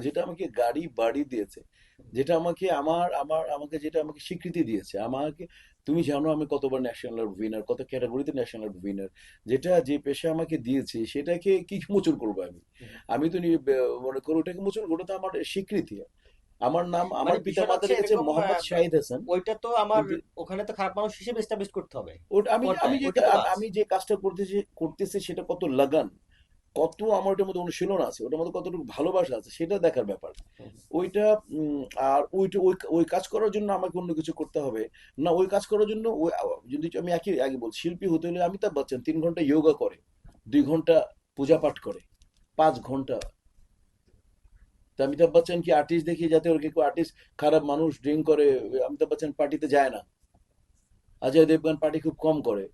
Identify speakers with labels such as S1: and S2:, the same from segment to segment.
S1: যেটা আমাকে গাড়ি বাড়ি দিয়েছে যেটা আমাকে আমার আমার আমাকে যেটা আমাকে স্বীকৃতি দিয়েছে আমাকে তুমি জানো আমি কতবার ন্যাশনাল উইনার কত ক্যাটাগরিতে ন্যাশনাল উইনার যেটা যে পেশা আমাকে দিয়েছে সেটাকে কি মোচন করব আমি? আমি তো মনে করো ওটাকে মোচন করব তো আমার স্বীকৃতি। আমার নাম আমার
S2: মানে
S1: পিতা
S2: বিষয়টা
S1: মাতার কাছে মোহাম্মদ
S2: আহ,
S1: শাহিদ হাসান।
S2: ওইটা তো আমার ওখানে তো খারাপ মানুষ হিসেবে এস্টাবলিশ করতে হবে।
S1: আমি আমি যে। আমি যে কাজটা করতেছি করতেছি সেটা কত লাগান কত আমার ওটার মধ্যে অনুশীলন আছে ওটার মধ্যে কতটুকু ভালোবাসা আছে সেটা দেখার ব্যাপার। ওইটা আর ওইটা ওই ওই কাজ করার জন্য আমাকে অন্য কিছু করতে হবে। না ওই কাজ করার জন্য ওই যদি আমি একই আগে বল শিল্পী হতে হলে অমিতাভ বচ্চন তিন ঘণ্টা যোগা করে দুই ঘণ্টা পূজা পাঠ করে পাঁচ ঘণ্টা। তা অমিতাভ বচ্চন কি আর্টিস্ট দেখি যাতে ওর কেউ আর্টিস্ট খারাপ মানুষ ড্রিঙ্ক করে অমিতাভ বচ্চন পার্টিতে যায় না। অজয় দেবগান পার্টি খুব কম করে।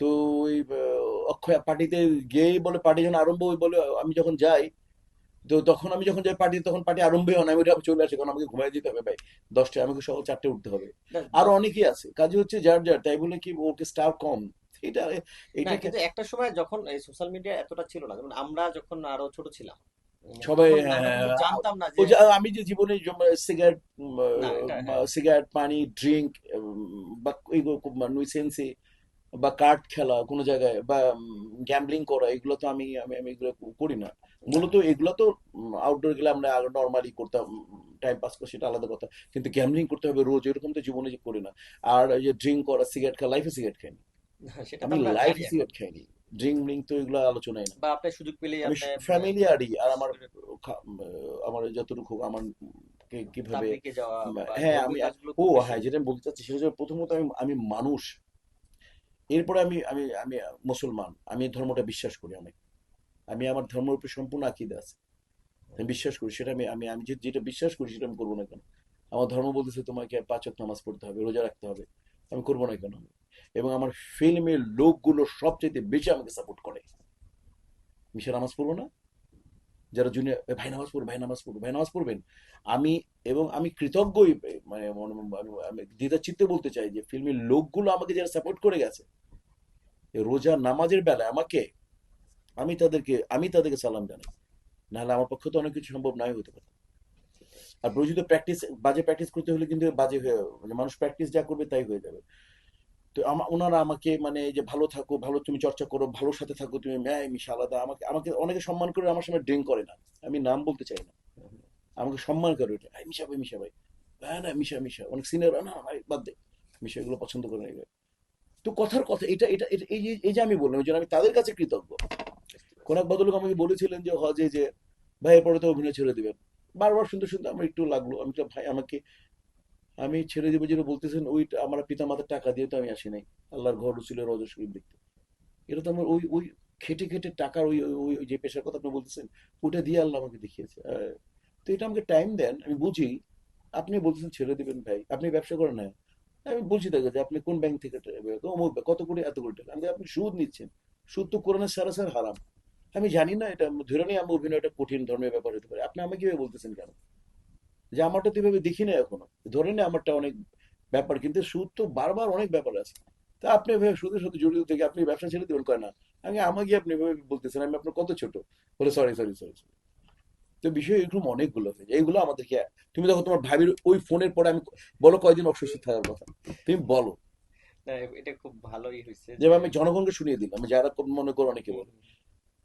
S1: তো ওই অক্ষয় পার্টিতে গিয়েই বলে পার্টি যখন আরম্ভ হয় বলে আমি যখন যাই তো তখন আমি যখন যাই পার্টি তখন পার্টি আরম্ভই হয় না আমি চলে আসি কারণ আমাকে ঘুমাই দিতে হবে ভাই। দশটায় আমাকে সকাল চারটে উঠতে হবে। আরও অনেকেই আছে। কাজে হচ্ছে যার যার তাই বলে কি ওকে স্টার কম। এটা
S2: না
S1: এটাকে
S2: কিন্তু একটা সময় যখন এই সোশ্যাল মিডিয়া এতটা ছিল না যেমন আমরা যখন আরও ছোট ছিলাম
S1: সবাই,
S2: কিন্তু
S1: হ্যাঁ,
S2: জানতাম না যে
S1: আমি যে জীবনে সিগারেট
S2: এটা, হ্যাঁ।
S1: সিগারেট পানি ড্রিঙ্ক বা নুইসেন্সি বা কার্ড খেলা কোনো জায়গায় বা গ্যাম্বলিং করা এগুলো তো আমি আমি আমি এগুলো করি না। মূলত এগুলো তো আউটডোর গেলে আমরা নর্মালি করতাম টাইম পাস করি সেটা আলাদা কথা। কিন্তু গ্যাম্বলিং করতে হবে রোজ এরকম তো জীবনে যে করি না। আর যে ড্রিঙ্ক করা সিগারেট খাওয়া লাইফে সিগারেট খাইনি।
S2: সেটা
S1: আমি লাইফে সিগারেট খাইনি। ড্রিঙ্ক ব্লিঙ্ক তো এগুলো আলোচনায় না।
S2: বা আপনার সুযোগ পেলেই
S1: আমি
S2: আপনি
S1: ফ্যামিলিয়ারই আর আমার আমার যতটুকু আমার কীভাবে হ্যাঁ আমি ও হ্যাঁ যেটা আমি বলতে চাচ্ছি সেটা প্রথমত আমি আমি মানুষ। এরপরে আমি আমি আমি মুসলমান, আমি ধর্মটা বিশ্বাস করি অনেক। আমি আমার ধর্মের উপরে সম্পূর্ণ আকিদা আছে। আমি বিশ্বাস করি, সেটা আমি আমি আমি যেটা বিশ্বাস করি সেটা আমি করব না কেন? আমার ধর্ম বলতেছে তোমাকে পাঁচক নামাজ পড়তে হবে, রোজা রাখতে হবে, আমি করব না কেন? এবং আমার ফিল্মের লোকগুলো সবচেয়ে বেশি আমাকে সাপোর্ট করে। মিশা নামাজ পড়ব না যারা জুনিয়র ভাই নামাজ পড়বে ভাই নামাজ পড়বে ভাই নামাজ পড়বেন। আমি এবং আমি কৃতজ্ঞই মানে আমি- আমি দ্বিধা চিত্তে বলতে চাই যে ফিল্মের লোকগুলো আমাকে যারা সাপোর্ট করে গেছে রোজা নামাজের বেলায় আমাকে, আমি তাদেরকে আমি তাদেরকে সালাম জানাই। নাহলে আমার পক্ষে তো অনেক কিছু সম্ভব নাই হতে পারে। আর প্রয়োজিত প্র্যাকটিস বাজে প্র্যাকটিস করতে হলে কিন্তু বাজে হয়ে মানে মানুষ প্র্যাকটিস যা করবে তাই হয়ে যাবে। তো ওনারা আমাকে মানে যে ভালো থাকো, ভালো তুমি চর্চা করো, ভালোর সাথে থাকো, তুমি ম্যায় মিশা আলাদা, আমাকে আমাকে অনেকে সম্মান করে, আমার সময় ড্রিঙ্ক করে না। আমি নাম বলতে চাই না। আমাকে সম্মান করে ওটা "এই মিশা ভাই মিশা ভাই। হ্যাঁ না, মিশা মিশা। অনেক সিনিয়র না ভাই, বাদ দে। মিশা এগুলো পছন্দ করে না তো কথার কথা, এটা এটা এই যে এই যে আমি বললাম ওই জন্য আমি তাদের কাছে কৃতজ্ঞ। কোন এক আমাকে বলেছিলেন যে, হজে যে ভাই এরপরে তো অভিনয় ছেড়ে দিবেন। বারবার শুনতে শুনতে আমার একটু লাগল। আমি ভাই, আমাকে আমি ছেড়ে দেবো যেটা বলতেছেন, ওই আমার পিতা মাতার টাকা দিয়ে তো আমি আসি নাই। আল্লাহর ঘর ছিল রজা শরীফ দেখতে এটা তো আমার ওই ওই খেটে খেটে টাকার ওই ওই যে পেশার কথা আপনি বলতেছেন ওটা দিয়ে আল্লাহ আমাকে দেখিয়েছে। তো এটা আমাকে টাইম দেন, আমি বুঝি, আপনি বলতেছেন ছেড়ে দিবেন ভাই, আপনি ব্যবসা করেন না। আমি বলছি তাকে যে আপনি কোন ব্যাংক থেকে কত করে এত কোটি টাকা? আপনি সুদ নিচ্ছেন। সুদ তো কোরআনের সারাসার হারাম। আমি জানি না এটা, ধরে নিয়ে আমি অভিনয়টা কঠিন ধর্মের ব্যাপার হতে পারে। আপনি আমাকে কীভাবে বলতেছেন কেন? যে আমারটা তো এভাবে দেখি না এখনও। ধরে নিয়ে আমারটা অনেক ব্যাপার কিন্তু সুদ তো বারবার অনেক ব্যাপার আছে। তা আপনি এভাবে সুদের সাথে জড়িত থেকে আপনি ব্যবসা ছেড়ে দেবেন কয় না? আমি আমাকে আপনি এভাবে বলতেছেন? আমি আপনার কত ছোট? বলে সরি সরি সরি সরি। তো বিষয় এরকম অনেকগুলো আছে। এইগুলো আমাদেরকে তুমি দেখো তোমার ভাবির ওই ফোনের পরে আমি বলো কয়দিন অসুস্থ থাকার কথা? তুমি বলো।
S2: এটা খুব ভালোই হয়েছে
S1: যেভাবে আমি জনগণকে শুনিয়ে দিলাম যারা মনে করো অনেকে বলো।